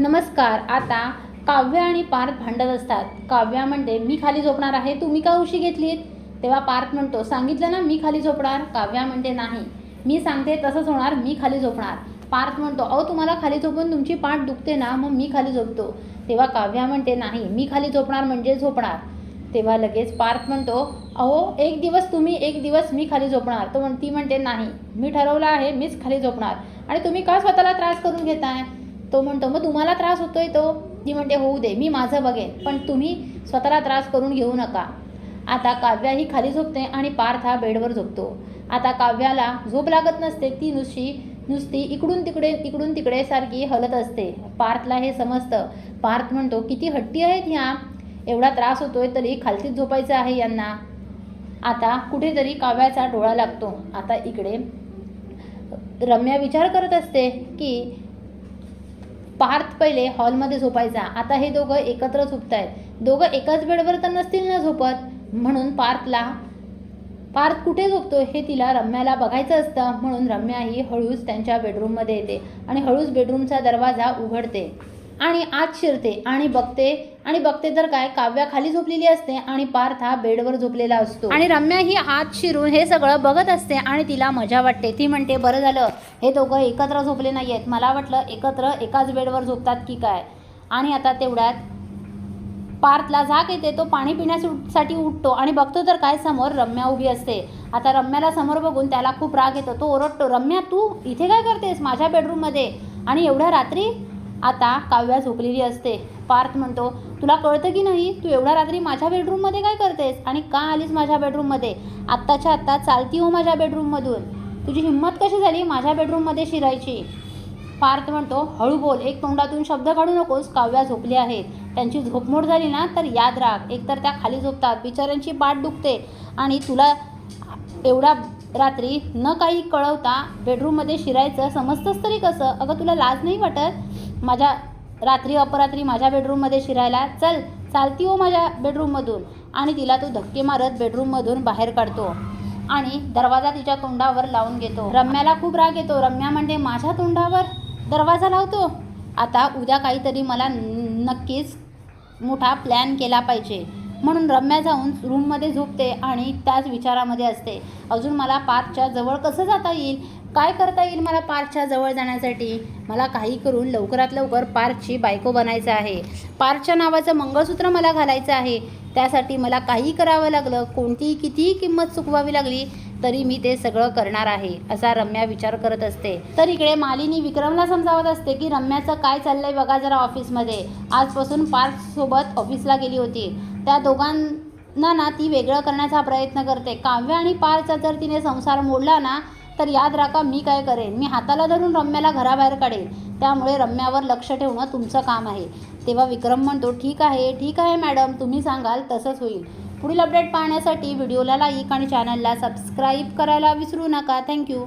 नमस्कार आता काव्य आणि पार्थ भांडत असतात. काव्या म्हणते मी खाली झोपणार आहे तुम्ही का उशी घेतलीत? तेव्हा पार्थ म्हणतो सांगितलं ना मी खाली झोपणार. काव्या म्हणते नाही मी सांगते तसंच होणार मी खाली झोपणार. पार्थ म्हणतो अहो तुम्हाला खाली झोपून तुमची पाठ दुखते ना मग मी खाली झोपतो. तेव्हा काव्या म्हणते नाही मी खाली झोपणार म्हणजे झोपणार. तेव्हा लगेच पार्थ म्हणतो अहो एक दिवस तुम्ही एक दिवस मी खाली झोपणार. तो म्हण ती म्हणते नाही मी ठरवलं आहे मीच खाली झोपणार. आणि तुम्ही का स्वतःला त्रास करून घेताय? तो म्हणतो मग तुम्हाला त्रास होतोय तो? ती म्हणते होऊ दे मी माझं बघेन पण तुम्ही स्वतःला त्रास करून घेऊ नका. आता काव्या ही खाली झोपते आणि पार्थ हा बेडवर झोपतो. आता काव्याला झोप लागत नसते ती नुसती नुसती इकडून तिकडे इकडून तिकडे सारखी हलत असते. पार्थला हे समजतं. पार्थ म्हणतो किती हट्टी आहेत ह्या? एवढा त्रास होतोय तरी खालतीच झोपायचं आहे यांना. आता कुठेतरी काव्याचा डोळा लागतो. आता इकडे रम्या विचार करत असते की पार्थ पहिले हॉलमध्ये झोपायचा. आता हे दोघं एकत्र झोपत आहेत दोघं एकाच बेडवर तर नसतील ना झोपत? म्हणून पार्थला पार्थ कुठे झोपतो हे तिला रम्याला बघायचं असतं. म्हणून रम्या ही हळूच त्यांच्या बेडरूममध्ये येते आणि हळूच बेडरूमचा दरवाजा उघडते. आणि आत शिरते आणि बघते आणि बघते तर काय काव्या खाली झोपलेली असते आणि पार्थ हा बेडवर झोपलेला असतो. आणि रम्या ही आत शिरून हे सगळं बघत असते आणि तिला मजा वाटते. ती म्हणते बरं झालं हे दोघं एकत्र झोपले नाही आहेत मला वाटलं एकत्र एकाच बेडवर झोपतात की काय? आणि आता तेवढ्यात पार्थला झाक येते तो पाणी पिण्यासाठी उठतो आणि बघतो तर काय समोर रम्या उभी असते. आता रम्याला समोर बघून त्याला खूप राग येतो. तो ओरडतो रम्या तू इथे काय करतेस? माझ्या बेडरूममध्ये आणि एवढ्या रात्री आता काव्या झोपलेली असते. पार्थ म्हणतो तुला कळतं की नाही? तू एवढ्या रात्री माझ्या बेडरूममध्ये काय करतेस? आणि का आलीस माझ्या बेडरूममध्ये आत्ताच्या आत्ता चालती हो माझ्या बेडरूममधून तुझी हिंमत कशी झाली माझ्या बेडरूममध्ये शिरायची? पार्थ म्हणतो हळू बोल. एक तोंडातून शब्द काढू नकोस. काव्या झोपली आहेत त्यांची झोपमोड झाली ना तर याद राख. एकतर त्या खाली झोपतात. बिचाऱ्यांची बाट दुखते. आणि तुला एवढ्या रात्री न काही कळवता बेडरूममध्ये शिरायचं समजतंच तरी कसं? अगं तुला लाज नाही वाटत? माझ्या रात्री अपरात्री माझ्या बेडरूममध्ये शिरायला चल चालती हो माझ्या बेडरूममधून आणि तिला तो धक्के मारत बेडरूममधून बाहेर काढतो आणि दरवाजा तिच्या तोंडावर लावून घेतो. रम्याला खूप राग येतो. रम्या म्हणते माझ्या तोंडावर दरवाजा लावतो? आता उद्या काहीतरी मला न- नक्कीच मोठा प्लॅन केला पाहिजे. म्हणून रम्या जाऊन रूममध्ये झोपते आणि त्याच विचारामध्ये असते. अजून मला पार्कच्या जवळ कसं जाता येईल? काय करता येईल मला पार्कच्या जवळ जाण्यासाठी? मला काही करून लवकरात लवकर पार्कची बायको बनायचं आहे. पार्कच्या नावाचं मंगळसूत्र मला घालायचं आहे. त्यासाठी मला काही करावं लागलं. कोणतीही कितीही किंमत चुकवावी लागली तरी मी ते सगळं करणार आहे असा रम्या विचार करत असते. तर इकडे मालिनी विक्रमला समजावत असते की रम्याचं काय चाललंय बघा जरा ऑफिसमध्ये. आजपासून पार्कसोबत ऑफिसला गेली होती. त्या दोघांना ना ती वेगळं करण्याचा प्रयत्न करते. काव्य आणि पार्कचा जर तिने संसार मोडला ना तर याद राखा मी काय करेन? मी हाताला धरून रम्याला घराबाहेर काढेन. त्यामुळे रम्यावर लक्ष ठेवणं तुमचं काम आहे. तेव्हा विक्रम म्हणतो ठीक आहे ठीक आहे मॅडम तुम्ही सांगाल तसंच होईल. पुढील अपडेट पाहण्यासाठी व्हिडिओला लाईक आणि चॅनलला सबस्क्राईब करायला विसरू नका. थँक्यू